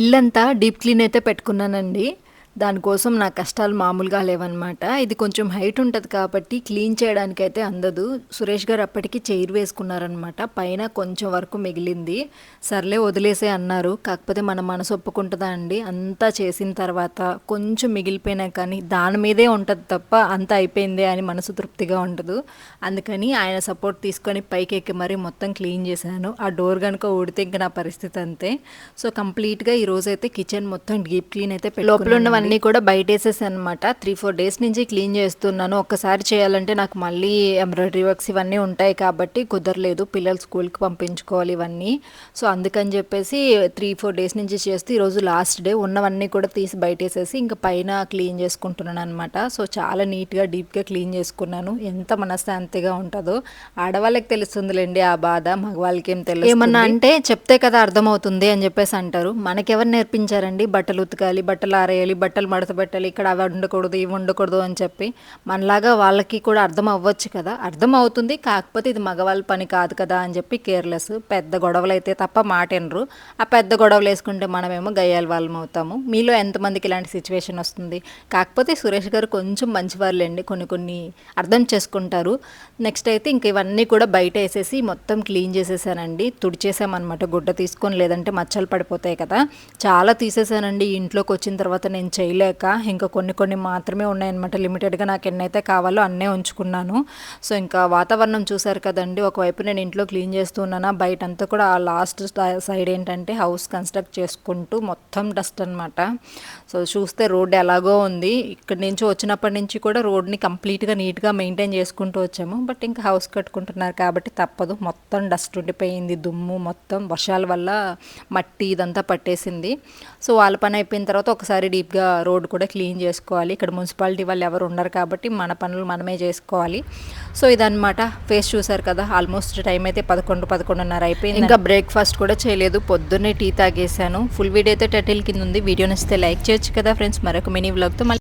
ఇల్లంతా deep clean అయితే పెట్టుకున్నానండి. దానికోసం నా కష్టాలు మామూలుగా లేవన్నమాట. ఇది కొంచెం హైట్ ఉంటుంది కాబట్టి క్లీన్ చేయడానికి అయితే అందదు. సురేష్ గారు అప్పటికి చైర్ వేసుకున్నారనమాట పైన కొంచెం వరకు మిగిలింది. సర్లే వదిలేసే అన్నారు. కాకపోతే మన మనసు ఒప్పుకుంటుందా అండి? అంతా చేసిన తర్వాత కొంచెం మిగిలిపోయినా కానీ దాని మీదే ఉంటుంది తప్ప అంత అయిపోయింది అని మనసు తృప్తిగా ఉండదు. అందుకని ఆయన సపోర్ట్ తీసుకొని పైకి ఎక్కి మరీ మొత్తం క్లీన్ చేశాను. ఆ డోర్ కనుక ఊడితే ఇంకా నా పరిస్థితి అంతే. సో కంప్లీట్గా ఈరోజు అయితే కిచెన్ మొత్తం డీప్ క్లీన్ అయితే లోపల ఉన్న అన్నీ కూడా బయట అనమాట త్రీ ఫోర్ డేస్ నుంచి క్లీన్ చేస్తున్నాను. ఒక్కసారి చేయాలంటే నాకు మళ్ళీ ఎంబ్రాయిడరీ వర్క్స్ ఇవన్నీ ఉంటాయి కాబట్టి కుదరలేదు. పిల్లలు స్కూల్కి పంపించుకోవాలి ఇవన్నీ. సో అందుకని చెప్పేసి త్రీ ఫోర్ డేస్ నుంచి చేస్తూ ఈరోజు లాస్ట్ డే ఉన్నవన్నీ కూడా తీసి బయటేసేసి ఇంకా పైన క్లీన్ చేసుకుంటున్నాను అనమాట సో చాలా నీట్గా డీప్గా క్లీన్ చేసుకున్నాను. ఎంత మనశ్శాంతిగా ఉంటుందో. ఆడవాళ్ళకి తెలుస్తుందిలేండి ఆ బాధ మగవాళ్ళకి ఏం తెలుసు ఏమన్నా అంటే చెప్తే కదా అర్థమవుతుంది అని చెప్పేసి అంటారు. మనకెవరు నేర్పించారండి? బట్టలు ఉతకాలి బట్టలు ఆరేయాలి బట్టలు మడత పెట్టాలి ఇక్కడ అవి ఉండకూడదు ఇవి ఉండకూడదు అని చెప్పి మనలాగా వాళ్ళకి కూడా అర్థం అవ్వచ్చు కదా. అర్థం అవుతుంది కాకపోతే ఇది మగవాళ్ళ పని కాదు కదా అని చెప్పి కేర్లెస్ పెద్ద గొడవలు అయితే తప్ప మాట వినరు. ఆ పెద్ద గొడవలు వేసుకుంటే మనమేమో గయ్యాలి వాళ్ళం అవుతాము. మీలో ఎంతమందికి ఇలాంటి సిచ్యువేషన్ వస్తుంది? కాకపోతే సురేష్ గారు కొంచెం మంచివాళ్ళండి కొన్ని కొన్ని అర్థం చేసుకుంటారు. నెక్స్ట్ అయితే ఇంక ఇవన్నీ కూడా బయట వేసేసి మొత్తం క్లీన్ చేసేసానండి. తుడిచేసామన్నమాట గుడ్డ తీసుకొని లేదంటే మచ్చలు పడిపోతాయి కదా. చాలా తీసేసానండి. ఇంట్లోకి వచ్చిన తర్వాత నేను చేయలేక ఇంకా కొన్ని కొన్ని మాత్రమే ఉన్నాయన్నమాట. లిమిటెడ్గా నాకు ఎన్నైతే కావాలో అన్నే ఉంచుకున్నాను. సో ఇంకా వాతావరణం చూసారు కదండి. ఒకవైపు నేను ఇంట్లో క్లీన్ చేస్తూ ఉన్నానా బయట అంతా కూడా ఆ లాస్ట్ సైడ్ ఏంటంటే హౌస్ కన్స్ట్రక్ట్ చేసుకుంటూ మొత్తం డస్ట్ అనమాట సో చూస్తే రోడ్ ఎలాగో ఉంది. ఇక్కడ నుంచి వచ్చినప్పటి నుంచి కూడా రోడ్ని కంప్లీట్గా నీట్గా మెయింటైన్ చేసుకుంటూ వచ్చాము. బట్ ఇంకా హౌస్ కట్టుకుంటున్నారు కాబట్టి తప్పదు. మొత్తం డస్ట్ ఉండిపోయింది. దుమ్ము మొత్తం వర్షాల వల్ల మట్టి ఇదంతా పట్టేసింది. సో వాళ్ళ పని అయిపోయిన తర్వాత ఒకసారి డీప్గా రోడ్ కూడా క్లీన్ చేసుకోవాలి. ఇక్కడ మున్సిపాలిటీ వాళ్ళు ఎవరు ఉండరు కాబట్టి మన పనులు మనమే చేసుకోవాలి. సో ఇదన్నమాట. ఫేస్ చూసారు కదా ఆల్మోస్ట్ టైం అయితే పదకొండు పదకొండున్నర అయిపోయింది. ఇంకా బ్రేక్ఫాస్ట్ కూడా చేయలేదు. పొద్దున్నే టీ తాగేసాను ఫుల్ వీడియో అయితే టటిల్ కింద ఉంది. వీడియో నచ్చితే లైక్ చేయొచ్చు కదా ఫ్రెండ్స్. మరొక మినీ వ్లాగ్తో మళ్ళీ